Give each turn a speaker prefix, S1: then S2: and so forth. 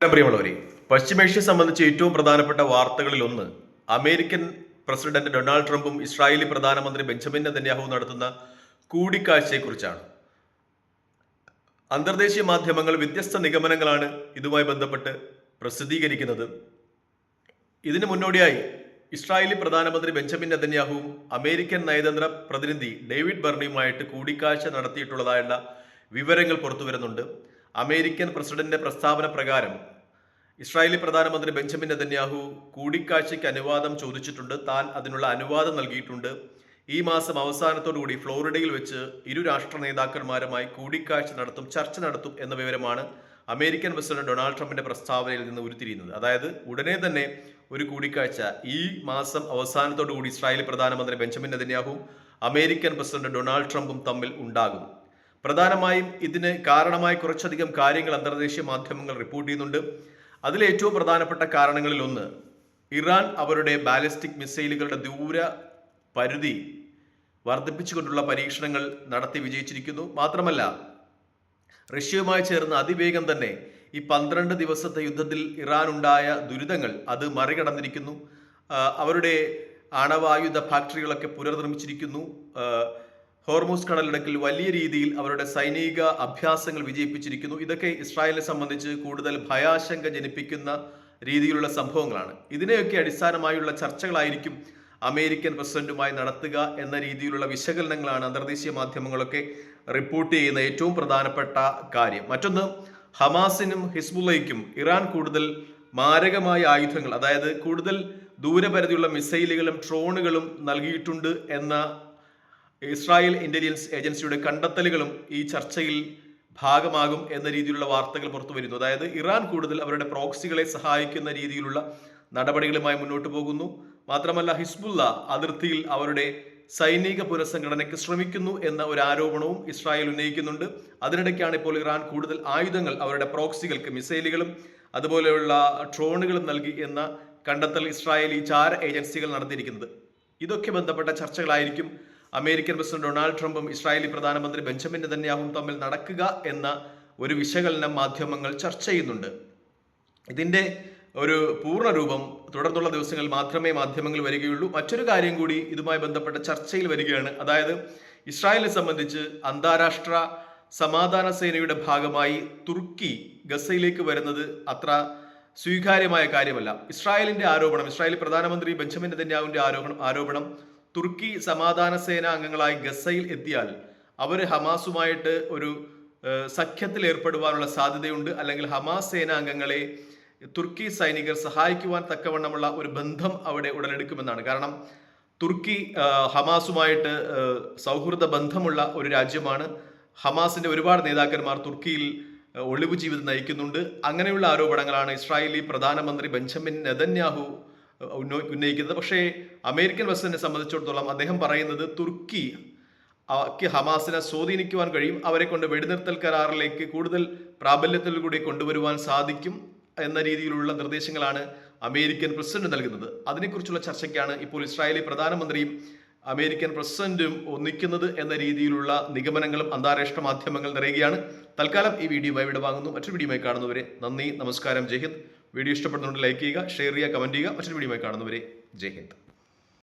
S1: പ്രിയമുള്ളവരെ പശ്ചിമേഷ്യ സംബന്ധിച്ച് ഏറ്റവും പ്രധാനപ്പെട്ട വാർത്തകളിൽ ഒന്ന് അമേരിക്കൻ പ്രസിഡന്റ് ഡൊണാൾഡ് ട്രംപും ഇസ്രായേലി പ്രധാനമന്ത്രി ബെഞ്ചമിൻ നെതന്യാഹുവും നടത്തുന്ന കൂടിക്കാഴ്ചയെക്കുറിച്ചാണ്. അന്തർദേശീയ മാധ്യമങ്ങൾ വ്യത്യസ്ത നിഗമനങ്ങളാണ് ഇതുമായി ബന്ധപ്പെട്ട് പ്രസിദ്ധീകരിക്കുന്നത്. ഇതിനു മുന്നോടിയായി ഇസ്രായേലി പ്രധാനമന്ത്രി ബെഞ്ചമിൻ നെതന്യാഹുവും അമേരിക്കൻ നയതന്ത്ര പ്രതിനിധി ഡേവിഡ് ബർണിയുമായിട്ട് കൂടിക്കാഴ്ച നടത്തിയിട്ടുള്ളതായുള്ള വിവരങ്ങൾ പുറത്തു വരുന്നുണ്ട് അമേരിക്കൻ പ്രസിഡന്റിന്റെ പ്രസ്താവന പ്രകാരം ഇസ്രായേലി പ്രധാനമന്ത്രി ബെഞ്ചമിൻ നെതന്യാഹു കൂടിക്കാഴ്ചയ്ക്ക് അനുവാദം ചോദിച്ചിട്ടുണ്ട്. താൻ അതിനുള്ള അനുവാദം നൽകിയിട്ടുണ്ട്. ഈ മാസം അവസാനത്തോടുകൂടി ഫ്ലോറിഡയിൽ വെച്ച് ഇരു രാഷ്ട്ര നേതാക്കന്മാരുമായി കൂടിക്കാഴ്ച നടത്തും ചർച്ച നടത്തും എന്ന വിവരമാണ് അമേരിക്കൻ പ്രസിഡന്റ് ഡൊണാൾഡ് ട്രംപിന്റെ പ്രസ്താവനയിൽ നിന്ന് ഉരുത്തിരിയുന്നത്. അതായത് ഉടനെ തന്നെ ഒരു കൂടിക്കാഴ്ച ഈ മാസം അവസാനത്തോടുകൂടി ഇസ്രായേലി പ്രധാനമന്ത്രി ബെഞ്ചമിൻ നെതന്യാഹുവും അമേരിക്കൻ പ്രസിഡന്റ് ഡൊണാൾഡ് ട്രംപും തമ്മിൽ ഉണ്ടാകും. പ്രധാനമായും ഇതിന് കാരണമായ കുറച്ചധികം കാര്യങ്ങൾ അന്തർദേശീയ മാധ്യമങ്ങൾ റിപ്പോർട്ട് ചെയ്യുന്നുണ്ട്. അതിൽ ഏറ്റവും പ്രധാനപ്പെട്ട കാരണങ്ങളിൽ ഒന്ന് ഇറാൻ അവരുടെ ബാലിസ്റ്റിക് മിസൈലുകളുടെ ദൂര പരിധി വർദ്ധിപ്പിച്ചുകൊണ്ടുള്ള പരീക്ഷണങ്ങൾ നടത്തി വിജയിച്ചിരിക്കുന്നു. മാത്രമല്ല റഷ്യയുമായി ചേർന്ന് അതിവേഗം തന്നെ ഈ പന്ത്രണ്ട് ദിവസത്തെ യുദ്ധത്തിൽ ഇറാൻ ഉണ്ടായ ദുരിതങ്ങൾ അത് മറികടന്നിരിക്കുന്നു. അവരുടെ ആണവായുധ ഫാക്ടറികളൊക്കെ പുനർനിർമ്മിച്ചിരിക്കുന്നു. ഹോർമൂസ് കടലിടുക്കിൽ വലിയ രീതിയിൽ അവരുടെ സൈനിക അഭ്യാസങ്ങൾ വിജയിപ്പിച്ചിരിക്കുന്നു. ഇതൊക്കെ ഇസ്രായേലിനെ സംബന്ധിച്ച് കൂടുതൽ ഭയാശങ്ക ജനിപ്പിക്കുന്ന രീതിയിലുള്ള സംഭവങ്ങളാണ്. ഇതിനെയൊക്കെ അടിസ്ഥാനമായുള്ള ചർച്ചകളായിരിക്കും അമേരിക്കൻ പ്രസിഡന്റുമായി നടത്തുക എന്ന രീതിയിലുള്ള വിശകലനങ്ങളാണ് അന്തർദേശീയ മാധ്യമങ്ങളൊക്കെ റിപ്പോർട്ട് ചെയ്യുന്ന ഏറ്റവും പ്രധാനപ്പെട്ട കാര്യം. മറ്റൊന്ന് ഹമാസിനും ഹിസ്ബുള്ളയ്ക്കും ഇറാൻ കൂടുതൽ മാരകമായ ആയുധങ്ങൾ അതായത് കൂടുതൽ ദൂരപരിധിയുള്ള മിസൈലുകളും ഡ്രോണുകളും നൽകിയിട്ടുണ്ട് എന്ന ഇസ്രായേൽ ഇന്റലിജൻസ് ഏജൻസിയുടെ കണ്ടെത്തലുകളും ഈ ചർച്ചയിൽ ഭാഗമാകും എന്ന രീതിയിലുള്ള വാർത്തകൾ പുറത്തു വരുന്നു. അതായത് ഇറാൻ കൂടുതൽ അവരുടെ പ്രോക്സികളെ സഹായിക്കുന്ന രീതിയിലുള്ള നടപടികളുമായി മുന്നോട്ട് പോകുന്നു. മാത്രമല്ല ഹിസ്ബുല്ല അതിർത്തിയിൽ അവരുടെ സൈനിക പുനഃസംഘടനയ്ക്ക് ശ്രമിക്കുന്നു എന്ന ഒരു ആരോപണവും ഇസ്രായേൽ ഉന്നയിക്കുന്നുണ്ട്. അതിനിടയ്ക്കാണ് ഇപ്പോൾ ഇറാൻ കൂടുതൽ ആയുധങ്ങൾ അവരുടെ പ്രോക്സികൾക്ക് മിസൈലുകളും അതുപോലെയുള്ള ഡ്രോണുകളും നൽകി എന്ന കണ്ടെത്തൽ ഈ ചാര ഏജൻസികൾ നടത്തിയിരിക്കുന്നത്. ഇതൊക്കെ ബന്ധപ്പെട്ട ചർച്ചകളായിരിക്കും അമേരിക്കൻ പ്രസിഡന്റ് ഡൊണാൾഡ് ട്രംപും ഇസ്രായേലി പ്രധാനമന്ത്രി ബെഞ്ചമിൻ നെതന്യാഹും തമ്മിൽ നടക്കുക എന്ന ഒരു വിശകലനം മാധ്യമങ്ങൾ ചർച്ച ചെയ്യുന്നുണ്ട്. ഇതിന്റെ ഒരു പൂർണ രൂപം തുടർന്നുള്ള ദിവസങ്ങളിൽ മാത്രമേ മാധ്യമങ്ങൾ വരികയുള്ളൂ. മറ്റൊരു കാര്യം കൂടി ഇതുമായി ബന്ധപ്പെട്ട ചർച്ചയിൽ വരികയാണ്. അതായത് ഇസ്രായേലിനെ സംബന്ധിച്ച് അന്താരാഷ്ട്ര സമാധാന സേനയുടെ ഭാഗമായി തുർക്കി ഗസയിലേക്ക് വരുന്നത് അത്ര സ്വീകാര്യമായ കാര്യമല്ല. ഇസ്രായേലിന്റെ ആരോപണം ഇസ്രായേൽ പ്രധാനമന്ത്രി ബെഞ്ചമിൻ നെതന്യാഹുവിന്റെ ആരോപണം ആരോപണം തുർക്കി സമാധാന സേന അംഗങ്ങളായി ഗസയിൽ എത്തിയാൽ അവർ ഹമാസുമായിട്ട് ഒരു സഖ്യത്തിൽ ഏർപ്പെടുവാനുള്ള സാധ്യതയുണ്ട്. അല്ലെങ്കിൽ ഹമാസ് സേന അംഗങ്ങളെ തുർക്കി സൈനികർ സഹായിക്കുവാൻ തക്കവണ്ണമുള്ള ഒരു ബന്ധം അവിടെ ഉടലെടുക്കുമെന്നാണ്. കാരണം തുർക്കി ഹമാസുമായിട്ട് സൗഹൃദ ബന്ധമുള്ള ഒരു രാജ്യമാണ്. ഹമാസിന്റെ ഒരുപാട് നേതാക്കന്മാർ തുർക്കിയിൽ ഒളിവു ജീവിതം നയിക്കുന്നുണ്ട്. അങ്ങനെയുള്ള ആരോപണങ്ങളാണ് ഇസ്രായേലി പ്രധാനമന്ത്രി ബെഞ്ചമിൻ നെതന്യാഹു ഉന്നയിക്കുന്നത്. പക്ഷേ അമേരിക്കൻ പ്രസിഡന്റിനെ സംബന്ധിച്ചിടത്തോളം അദ്ദേഹം പറയുന്നത് തുർക്കി ക്ക് ഹമാസിനെ സ്വാധീനിക്കുവാൻ കഴിയും അവരെ കൊണ്ട് വെടിനിർത്തൽ കരാറിലേക്ക് കൂടുതൽ പ്രാബല്യത്തിൽ കൂടി കൊണ്ടുവരുവാൻ സാധിക്കും എന്ന രീതിയിലുള്ള നിർദ്ദേശങ്ങളാണ് അമേരിക്കൻ പ്രസിഡന്റ് നൽകുന്നത്. അതിനെക്കുറിച്ചുള്ള ചർച്ചയ്ക്കാണ് ഇപ്പോൾ ഇസ്രായേലി പ്രധാനമന്ത്രിയും അമേരിക്കൻ പ്രസിഡന്റും ഒന്നിക്കുന്നത് എന്ന രീതിയിലുള്ള നിഗമനങ്ങളും അന്താരാഷ്ട്ര മാധ്യമങ്ങൾ നിറയുകയാണ്. തൽക്കാലം ഈ വീഡിയോ ഇവിടെ വാങ്ങുന്നു. മറ്റൊരു വീഡിയോയുമായി കാണുന്നവരെ നന്ദി നമസ്കാരം ജയ് ഹിന്ദ്. വീഡിയോ ഇഷ്ടപ്പെടുന്നുണ്ട് ലൈക്ക് ചെയ്യുക ഷെയർ ചെയ്യുക കമന്റ് ചെയ്യുക. മറ്റൊരു വീഡിയോയുമായി കാണുന്നവരെ ജയ് ഹിന്ദ്.